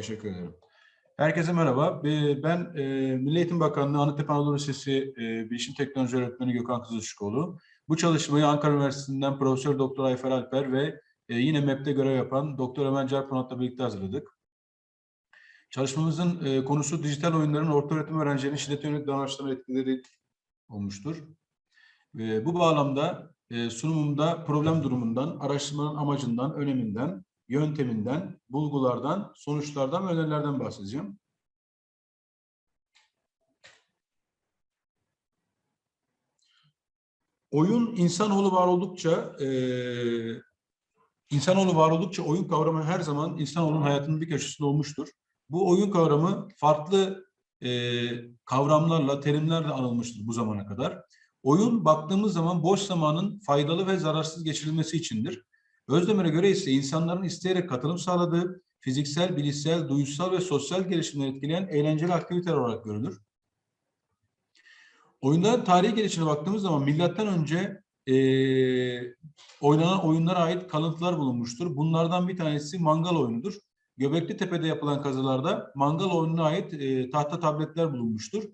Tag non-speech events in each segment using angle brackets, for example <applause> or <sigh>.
Teşekkür ederim. Herkese merhaba. Ee, Ben e, Milli Eğitim Bakanlığı Anıttepe Anadolu Lisesi e, Bilişim Teknoloji Öğretmeni Gökhan Kızılçıkoğlu. Bu çalışmayı Ankara Üniversitesi'nden Profesör Doktor Ayfer Alper ve e, yine MEP'te görev yapan Doktor Ömer Carponat'la birlikte hazırladık. Çalışmamızın konusu dijital oyunların orta öğretim öğrencilerinin şiddete yönelik davranışlarına etkileri olmuştur. Bu bağlamda sunumumda problem durumundan, araştırmanın amacından, öneminden, yönteminden, bulgulardan, sonuçlardan ve önerilerden bahsedeceğim. Oyun insanoğlu var oldukça eee insanoğlu var oldukça oyun kavramı her zaman insanoğlunun hayatının bir köşesinde olmuştur. Bu oyun kavramı farklı eee, kavramlarla, terimlerle anılmıştır bu zamana kadar. Oyun baktığımız zaman boş zamanın faydalı ve zararsız geçirilmesi içindir. Özdemir'e göre ise insanların isteyerek katılım sağladığı fiziksel, bilişsel, duysal ve sosyal gelişimleri etkileyen eğlenceli aktiviteler olarak görülür. Oyunların tarihi gelişine baktığımız zaman milattan önce eee, oynanan oyunlara ait kalıntılar bulunmuştur. Bunlardan bir tanesi mangal oyunudur. Göbekli Tepe'de yapılan kazılarda mangal oyununa ait eee, tahta tabletler bulunmuştur.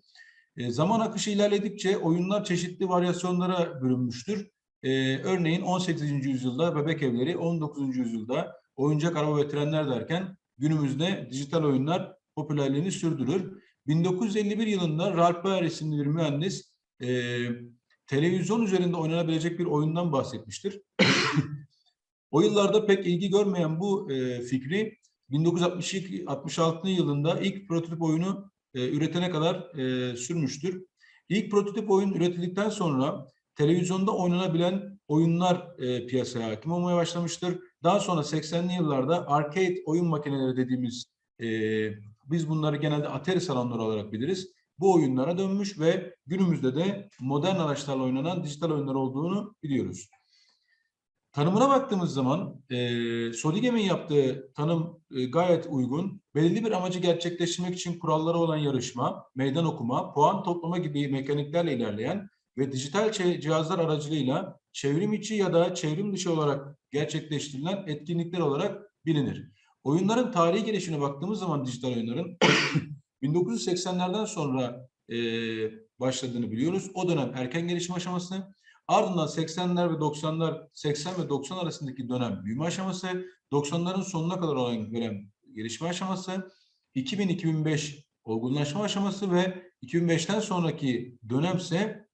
E, zaman akışı ilerledikçe oyunlar çeşitli varyasyonlara bölünmüştür. Ee, örneğin 18. yüzyılda bebek evleri, 19. yüzyılda oyuncak araba ve trenler derken günümüzde dijital oyunlar popülerliğini sürdürür. 1951 yılında Ralph Baer isimli bir mühendis e, televizyon üzerinde oynanabilecek bir oyundan bahsetmiştir. <laughs> o yıllarda pek ilgi görmeyen bu e, fikri 1962-66 yılında ilk prototip oyunu e, üretene kadar e, sürmüştür. İlk prototip oyun üretildikten sonra televizyonda oynanabilen oyunlar e, piyasaya hakim olmaya başlamıştır. Daha sonra 80'li yıllarda arcade oyun makineleri dediğimiz, e, biz bunları genelde Atari salonları olarak biliriz. Bu oyunlara dönmüş ve günümüzde de modern araçlarla oynanan dijital oyunlar olduğunu biliyoruz. Tanımına baktığımız zaman e, Sodigem'in yaptığı tanım e, gayet uygun. Belirli bir amacı gerçekleştirmek için kuralları olan yarışma, meydan okuma, puan toplama gibi mekaniklerle ilerleyen ve dijital cihazlar aracılığıyla çevrim içi ya da çevrim dışı olarak gerçekleştirilen etkinlikler olarak bilinir. Oyunların tarihi gelişine baktığımız zaman dijital oyunların <coughs> 1980'lerden sonra e, başladığını biliyoruz. O dönem erken gelişim aşaması, ardından 80'ler ve 90'lar, 80 ve 90 arasındaki dönem büyüme aşaması, 90'ların sonuna kadar olan dönem gelişme aşaması, 2000-2005 olgunlaşma aşaması ve 2005'ten sonraki dönemse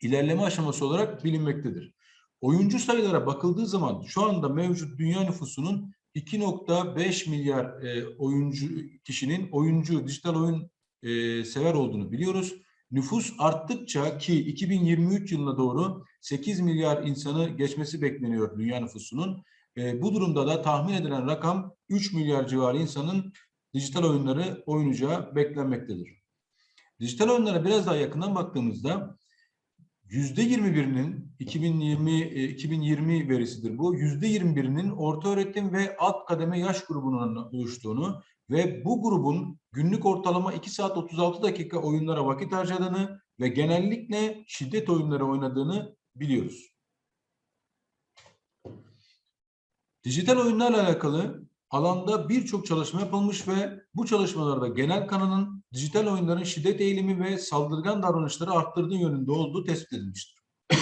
ilerleme aşaması olarak bilinmektedir. Oyuncu sayılara bakıldığı zaman şu anda mevcut dünya nüfusunun 2.5 milyar e, oyuncu kişinin oyuncu, dijital oyun e, sever olduğunu biliyoruz. Nüfus arttıkça ki 2023 yılına doğru 8 milyar insanı geçmesi bekleniyor dünya nüfusunun. E, bu durumda da tahmin edilen rakam 3 milyar civarı insanın dijital oyunları oynayacağı beklenmektedir. Dijital oyunlara biraz daha yakından baktığımızda yüzde 21'inin 2020 e, 2020 verisidir bu. Yüzde 21'inin orta öğretim ve alt kademe yaş grubunun oluştuğunu ve bu grubun günlük ortalama 2 saat 36 dakika oyunlara vakit harcadığını ve genellikle şiddet oyunları oynadığını biliyoruz. Dijital oyunlarla alakalı alanda birçok çalışma yapılmış ve bu çalışmalarda genel kanının dijital oyunların şiddet eğilimi ve saldırgan davranışları arttırdığı yönünde olduğu tespit edilmiştir. <coughs>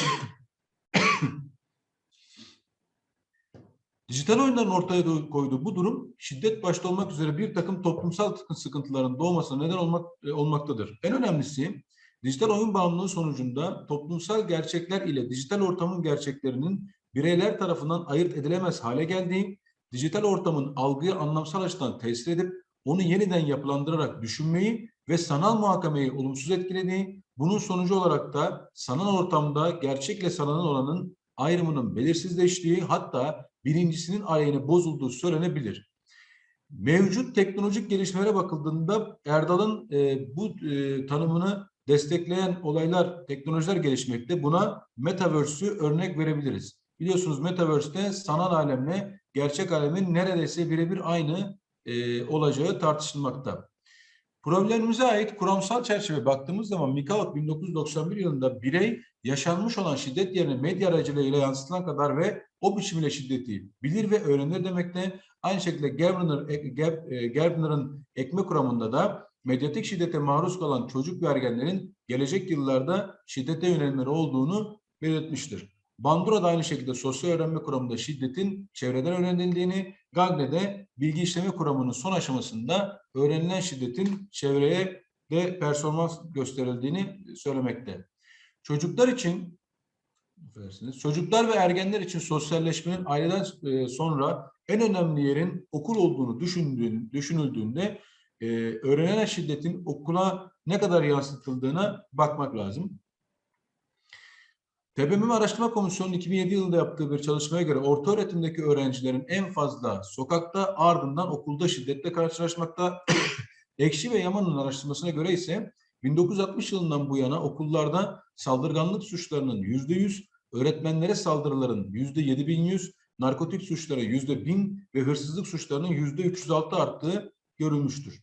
Dijital oyunların ortaya koyduğu bu durum şiddet başta olmak üzere bir takım toplumsal sıkıntıların doğmasına neden olmak, e, olmaktadır. En önemlisi dijital oyun bağımlılığı sonucunda toplumsal gerçekler ile dijital ortamın gerçeklerinin bireyler tarafından ayırt edilemez hale geldiği, dijital ortamın algıyı anlamsal açıdan tesir edip onu yeniden yapılandırarak düşünmeyi ve sanal muhakemeyi olumsuz etkilediği, bunun sonucu olarak da sanal ortamda gerçekle sanal olanın ayrımının belirsizleştiği hatta birincisinin aleyhine bozulduğu söylenebilir. Mevcut teknolojik gelişmelere bakıldığında Erdal'ın e, bu e, tanımını destekleyen olaylar, teknolojiler gelişmekte. Buna Metaverse'ü örnek verebiliriz. Biliyorsunuz Metaverse'te sanal alemle gerçek alemin neredeyse birebir aynı e, olacağı tartışılmakta. Problemimize ait kuramsal çerçeve baktığımız zaman Mikaut 1991 yılında birey yaşanmış olan şiddet yerine medya aracılığıyla yansıtılan kadar ve o biçimiyle şiddeti bilir ve öğrenir demekte. Aynı şekilde Gardner, Gab- e, Gardner'ın ekme kuramında da medyatik şiddete maruz kalan çocuk ve ergenlerin gelecek yıllarda şiddete yönelimleri olduğunu belirtmiştir. Bandura da aynı şekilde sosyal öğrenme kuramında şiddetin çevreden öğrenildiğini, Gagne'de bilgi işleme kuramının son aşamasında öğrenilen şiddetin çevreye de performans gösterildiğini söylemekte. Çocuklar için çocuklar ve ergenler için sosyalleşmenin aileden e, sonra en önemli yerin okul olduğunu düşünüldüğünde e, öğrenilen şiddetin okula ne kadar yansıtıldığına bakmak lazım. TBMM Araştırma Komisyonu'nun 2007 yılında yaptığı bir çalışmaya göre orta öğretimdeki öğrencilerin en fazla sokakta ardından okulda şiddetle karşılaşmakta. <coughs> Ekşi ve Yaman'ın araştırmasına göre ise 1960 yılından bu yana okullarda saldırganlık suçlarının yüzde yüz, öğretmenlere saldırıların yüzde 7100, narkotik suçları yüzde 1000 ve hırsızlık suçlarının yüzde 306 arttığı görülmüştür.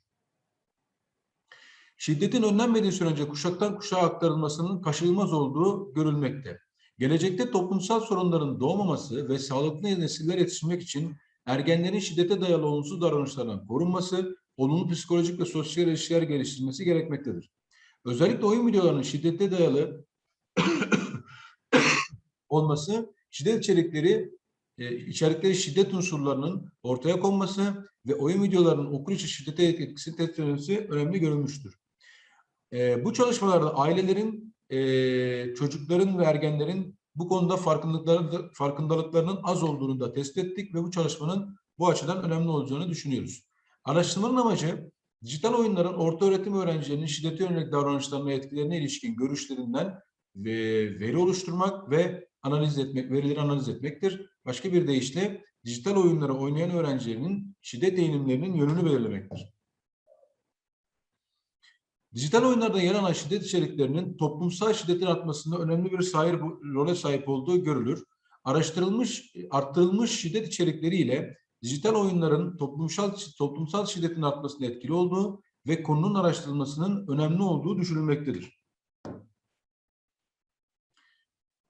Şiddetin önlenmediği sürece kuşaktan kuşağa aktarılmasının kaçınılmaz olduğu görülmekte. Gelecekte toplumsal sorunların doğmaması ve sağlıklı nesiller yetiştirmek için ergenlerin şiddete dayalı olumsuz davranışlardan korunması, olumlu psikolojik ve sosyal ilişkiler geliştirilmesi gerekmektedir. Özellikle oyun videolarının şiddete dayalı <coughs> olması, şiddet içerikleri, e, içerikleri şiddet unsurlarının ortaya konması ve oyun videolarının okul içi şiddete etkisi edilmesi önemli görülmüştür. E, bu çalışmalarda ailelerin, e, çocukların ve ergenlerin bu konuda farkındalıkları, farkındalıklarının az olduğunu da tespit ettik ve bu çalışmanın bu açıdan önemli olacağını düşünüyoruz. Araştırmanın amacı dijital oyunların orta öğretim öğrencilerinin şiddete yönelik davranışlarına etkilerine ilişkin görüşlerinden ve veri oluşturmak ve analiz etmek, verileri analiz etmektir. Başka bir deyişle dijital oyunları oynayan öğrencilerin şiddet eğilimlerinin yönünü belirlemektir. Dijital oyunlarda yer şiddet içeriklerinin toplumsal şiddetin artmasında önemli bir sahip, role sahip olduğu görülür. Araştırılmış, arttırılmış şiddet içerikleriyle dijital oyunların toplumsal toplumsal şiddetin artmasında etkili olduğu ve konunun araştırılmasının önemli olduğu düşünülmektedir.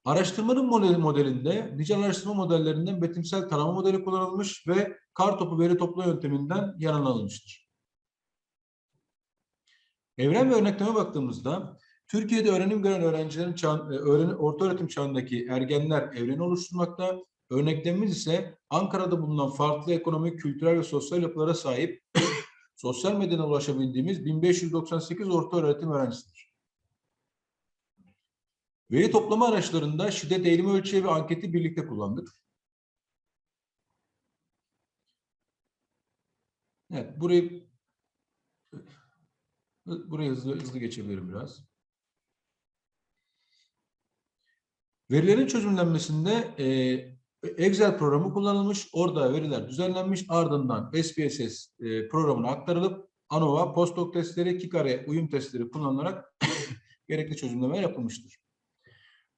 Araştırmanın modeli modelinde dijital araştırma modellerinden betimsel tarama modeli kullanılmış ve kar topu veri topla yönteminden yararlanılmıştır. Evren ve örnekleme baktığımızda Türkiye'de öğrenim gören öğrencilerin çağ, öğren, orta öğretim çağındaki ergenler evreni oluşturmakta. Örneklememiz ise Ankara'da bulunan farklı ekonomik, kültürel ve sosyal yapılara sahip <coughs> sosyal medyadan ulaşabildiğimiz 1598 orta öğretim öğrencisidir. Veri toplama araçlarında şiddet eğilimi ölçeği ve anketi birlikte kullandık. Evet, burayı buraya hızlı, hızlı geçebilirim biraz. Verilerin çözümlenmesinde e, Excel programı kullanılmış. Orada veriler düzenlenmiş. Ardından SPSS e, programına aktarılıp ANOVA, postdoc testleri, KİKARE uyum testleri kullanılarak <coughs> gerekli çözümleme yapılmıştır.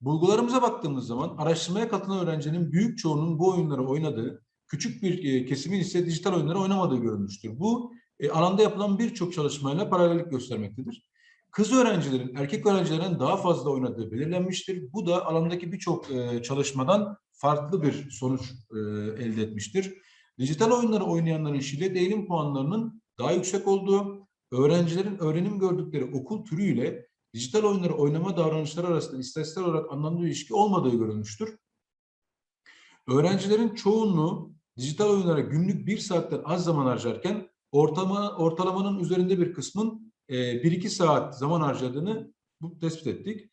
Bulgularımıza baktığımız zaman araştırmaya katılan öğrencinin büyük çoğunun bu oyunları oynadığı, küçük bir e, kesimin ise dijital oyunları oynamadığı görülmüştür. Bu e, alanda yapılan birçok çalışmayla paralellik göstermektedir. Kız öğrencilerin erkek öğrencilerin daha fazla oynadığı belirlenmiştir. Bu da alandaki birçok e, çalışmadan farklı bir sonuç e, elde etmiştir. Dijital oyunları oynayanların şiddet eğilim puanlarının daha yüksek olduğu, öğrencilerin öğrenim gördükleri okul türüyle dijital oyunları oynama davranışları arasında istatistiksel olarak anlamlı bir ilişki olmadığı görülmüştür. Öğrencilerin çoğunluğu dijital oyunlara günlük bir saatten az zaman harcarken ortalama, ortalamanın üzerinde bir kısmın e, 1-2 saat zaman harcadığını tespit ettik.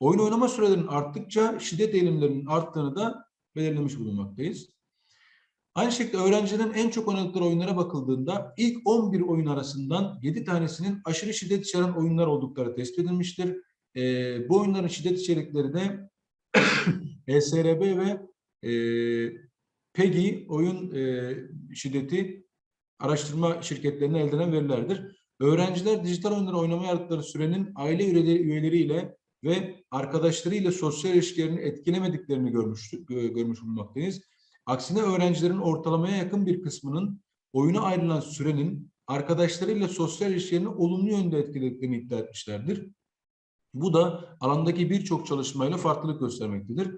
Oyun oynama sürelerinin arttıkça şiddet eğilimlerinin arttığını da belirlemiş bulunmaktayız. Aynı şekilde öğrencilerin en çok oynadıkları oyunlara bakıldığında ilk 11 oyun arasından 7 tanesinin aşırı şiddet içeren oyunlar oldukları tespit edilmiştir. E, bu oyunların şiddet içerikleri de <coughs> ESRB ve e, PEGI oyun e, şiddeti araştırma şirketlerine elde edilen verilerdir. Öğrenciler dijital oyunları oynamaya aldıkları sürenin aile üyeleriyle ve arkadaşlarıyla sosyal ilişkilerini etkilemediklerini görmüştük, görmüş bulunmaktayız. Aksine öğrencilerin ortalamaya yakın bir kısmının oyuna ayrılan sürenin arkadaşlarıyla sosyal ilişkilerini olumlu yönde etkilediklerini iddia etmişlerdir. Bu da alandaki birçok çalışmayla farklılık göstermektedir.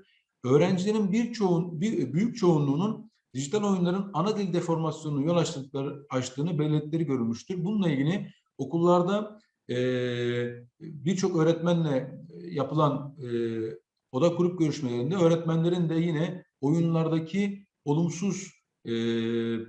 Öğrencilerin birçoğun, bir, büyük çoğunluğunun dijital oyunların ana dil deformasyonunu yol açtıkları, açtığını belirtileri görülmüştür. Bununla ilgili okullarda e, birçok öğretmenle yapılan e, oda kurup görüşmelerinde öğretmenlerin de yine oyunlardaki olumsuz e,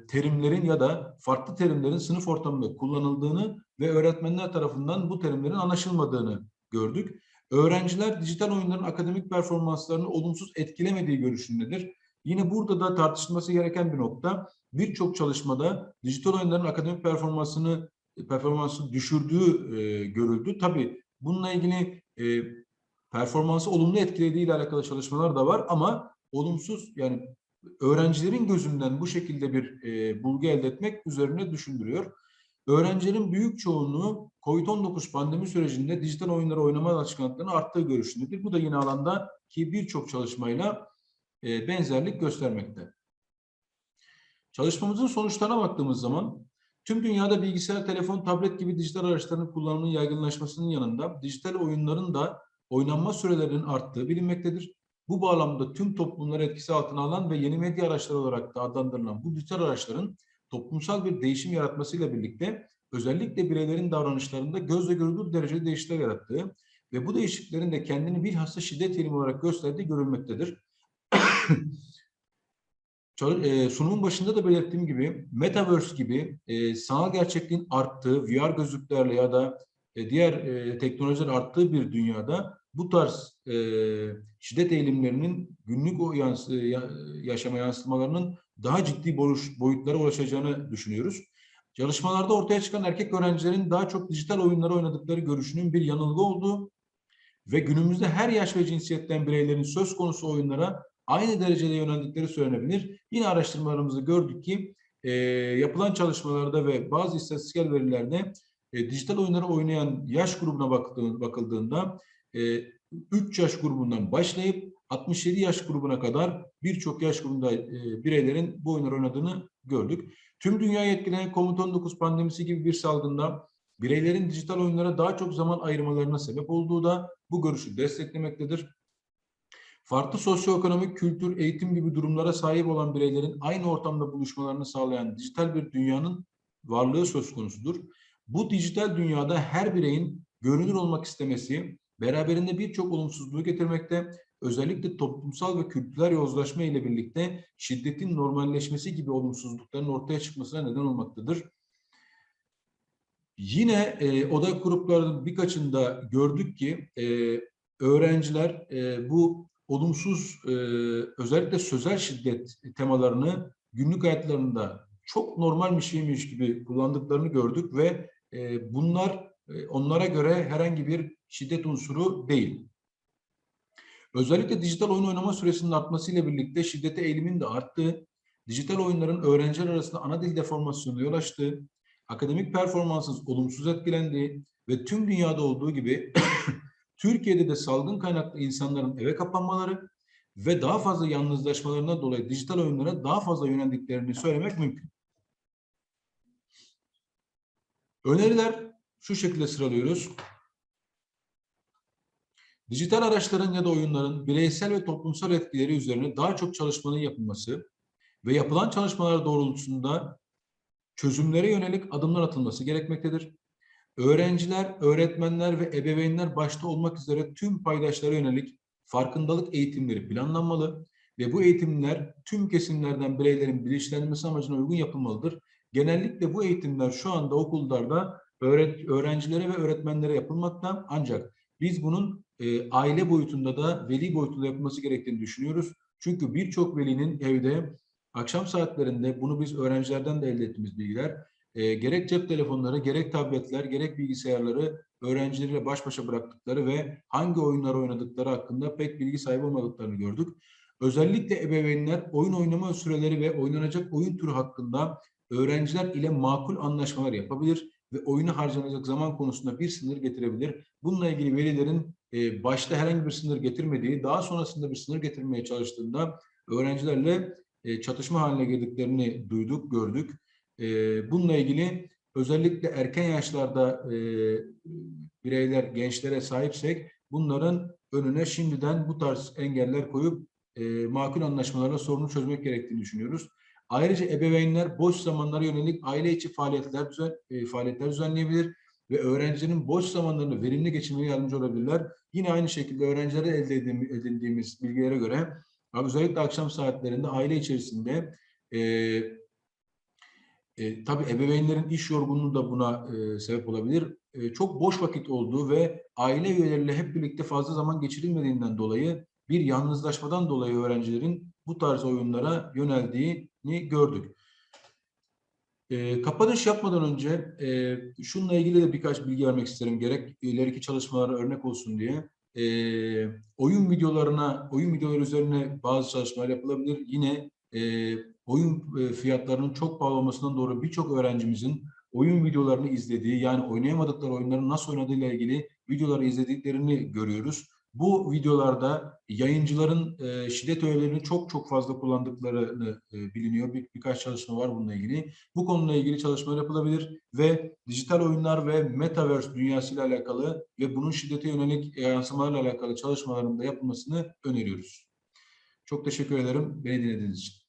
terimlerin ya da farklı terimlerin sınıf ortamında kullanıldığını ve öğretmenler tarafından bu terimlerin anlaşılmadığını gördük. Öğrenciler dijital oyunların akademik performanslarını olumsuz etkilemediği görüşündedir. Yine burada da tartışılması gereken bir nokta. Birçok çalışmada dijital oyunların akademik performansını performansı düşürdüğü e, görüldü. Tabii bununla ilgili e, performansı olumlu etkilediği ile alakalı çalışmalar da var ama olumsuz yani öğrencilerin gözünden bu şekilde bir e, bulgu elde etmek üzerine düşündürüyor. Öğrencilerin büyük çoğunluğu COVID-19 pandemi sürecinde dijital oyunları oynama alışkanlıklarının arttığı görüşündedir. Bu da yine alanda ki birçok çalışmayla e, benzerlik göstermekte. Çalışmamızın sonuçlarına baktığımız zaman tüm dünyada bilgisayar, telefon, tablet gibi dijital araçların kullanımının yaygınlaşmasının yanında dijital oyunların da oynanma sürelerinin arttığı bilinmektedir. Bu bağlamda tüm toplumları etkisi altına alan ve yeni medya araçları olarak da adlandırılan bu dijital araçların toplumsal bir değişim yaratmasıyla birlikte özellikle bireylerin davranışlarında gözle görülür derecede değişiklikler yarattığı ve bu değişikliklerin de kendini bilhassa şiddet eğilimi olarak gösterdiği görülmektedir. <laughs> e, sunumun başında da belirttiğim gibi Metaverse gibi e, sanal gerçekliğin arttığı, VR gözlüklerle ya da e, diğer e, teknolojiler arttığı bir dünyada bu tarz e, şiddet eğilimlerinin günlük o yansı, ya, yaşama yansımalarının daha ciddi boyutlara ulaşacağını düşünüyoruz. Çalışmalarda ortaya çıkan erkek öğrencilerin daha çok dijital oyunları oynadıkları görüşünün bir yanılgı olduğu ve günümüzde her yaş ve cinsiyetten bireylerin söz konusu oyunlara aynı derecede yöneldikleri söylenebilir. Yine araştırmalarımızda gördük ki e, yapılan çalışmalarda ve bazı istatistiksel verilerde e, dijital oyunları oynayan yaş grubuna bakıldığında e, 3 yaş grubundan başlayıp 67 yaş grubuna kadar birçok yaş grubunda e, bireylerin bu oyunları oynadığını gördük. Tüm dünyayı etkileyen COVID-19 pandemisi gibi bir salgında bireylerin dijital oyunlara daha çok zaman ayırmalarına sebep olduğu da bu görüşü desteklemektedir. Farklı sosyoekonomik, kültür, eğitim gibi durumlara sahip olan bireylerin aynı ortamda buluşmalarını sağlayan dijital bir dünyanın varlığı söz konusudur. Bu dijital dünyada her bireyin görünür olmak istemesi beraberinde birçok olumsuzluğu getirmekte, özellikle toplumsal ve kültürel yozlaşma ile birlikte şiddetin normalleşmesi gibi olumsuzlukların ortaya çıkmasına neden olmaktadır. Yine e, oda gruplarının birkaçında gördük ki e, öğrenciler e, bu olumsuz e, özellikle sözel şiddet temalarını günlük hayatlarında çok normal bir şeymiş gibi kullandıklarını gördük ve e, bunlar e, onlara göre herhangi bir şiddet unsuru değil. Özellikle dijital oyun oynama süresinin artmasıyla birlikte şiddete eğilimin de arttığı, dijital oyunların öğrenciler arasında ana dil deformasyonu yol açtığı, akademik performansın olumsuz etkilendiği ve tüm dünyada olduğu gibi Türkiye'de de salgın kaynaklı insanların eve kapanmaları ve daha fazla yalnızlaşmalarına dolayı dijital oyunlara daha fazla yöneldiklerini söylemek mümkün. Öneriler şu şekilde sıralıyoruz. Dijital araçların ya da oyunların bireysel ve toplumsal etkileri üzerine daha çok çalışmanın yapılması ve yapılan çalışmalar doğrultusunda çözümlere yönelik adımlar atılması gerekmektedir. Öğrenciler, öğretmenler ve ebeveynler başta olmak üzere tüm paydaşlara yönelik farkındalık eğitimleri planlanmalı ve bu eğitimler tüm kesimlerden bireylerin bilinçlenmesi amacına uygun yapılmalıdır. Genellikle bu eğitimler şu anda okullarda öğrencilere ve öğretmenlere yapılmakta ancak biz bunun e, aile boyutunda da veli boyutunda yapılması gerektiğini düşünüyoruz. Çünkü birçok velinin evde akşam saatlerinde bunu biz öğrencilerden de elde ettiğimiz bilgiler e, gerek cep telefonları, gerek tabletler, gerek bilgisayarları öğrencileriyle baş başa bıraktıkları ve hangi oyunlar oynadıkları hakkında pek bilgi sahibi olmadıklarını gördük. Özellikle ebeveynler oyun oynama süreleri ve oynanacak oyun türü hakkında öğrenciler ile makul anlaşmalar yapabilir ve oyunu harcanacak zaman konusunda bir sınır getirebilir. Bununla ilgili velilerin e, başta herhangi bir sınır getirmediği, daha sonrasında bir sınır getirmeye çalıştığında öğrencilerle e, çatışma haline girdiklerini duyduk, gördük. E, bununla ilgili özellikle erken yaşlarda e, bireyler, gençlere sahipsek bunların önüne şimdiden bu tarz engeller koyup e, makul anlaşmalarla sorunu çözmek gerektiğini düşünüyoruz. Ayrıca ebeveynler boş zamanlara yönelik aile içi faaliyetler, düzen, e, faaliyetler düzenleyebilir ve öğrencilerin boş zamanlarını verimli geçirmeye yardımcı olabilirler. Yine aynı şekilde öğrencilere elde edin- edindiğimiz bilgilere göre özellikle akşam saatlerinde aile içerisinde e, e, tabii ebeveynlerin iş yorgunluğu da buna e, sebep olabilir. E, çok boş vakit olduğu ve aile üyeleriyle hep birlikte fazla zaman geçirilmediğinden dolayı bir yalnızlaşmadan dolayı öğrencilerin bu tarz oyunlara yöneldiğini gördük. E, kapanış yapmadan önce e, şununla ilgili de birkaç bilgi vermek isterim. Gerek ileriki çalışmalara örnek olsun diye. E, oyun videolarına, oyun videoları üzerine bazı çalışmalar yapılabilir. Yine e, oyun e, fiyatlarının çok pahalı olmasından dolayı birçok öğrencimizin oyun videolarını izlediği, yani oynayamadıkları oyunların nasıl oynadığıyla ilgili videoları izlediklerini görüyoruz. Bu videolarda yayıncıların e, şiddet öğelerini çok çok fazla kullandıklarını e, biliniyor. Bir, birkaç çalışma var bununla ilgili. Bu konuyla ilgili çalışmalar yapılabilir ve dijital oyunlar ve metaverse dünyasıyla alakalı ve bunun şiddete yönelik yansımalarla alakalı çalışmaların da yapılmasını öneriyoruz. Çok teşekkür ederim beni dinlediğiniz için.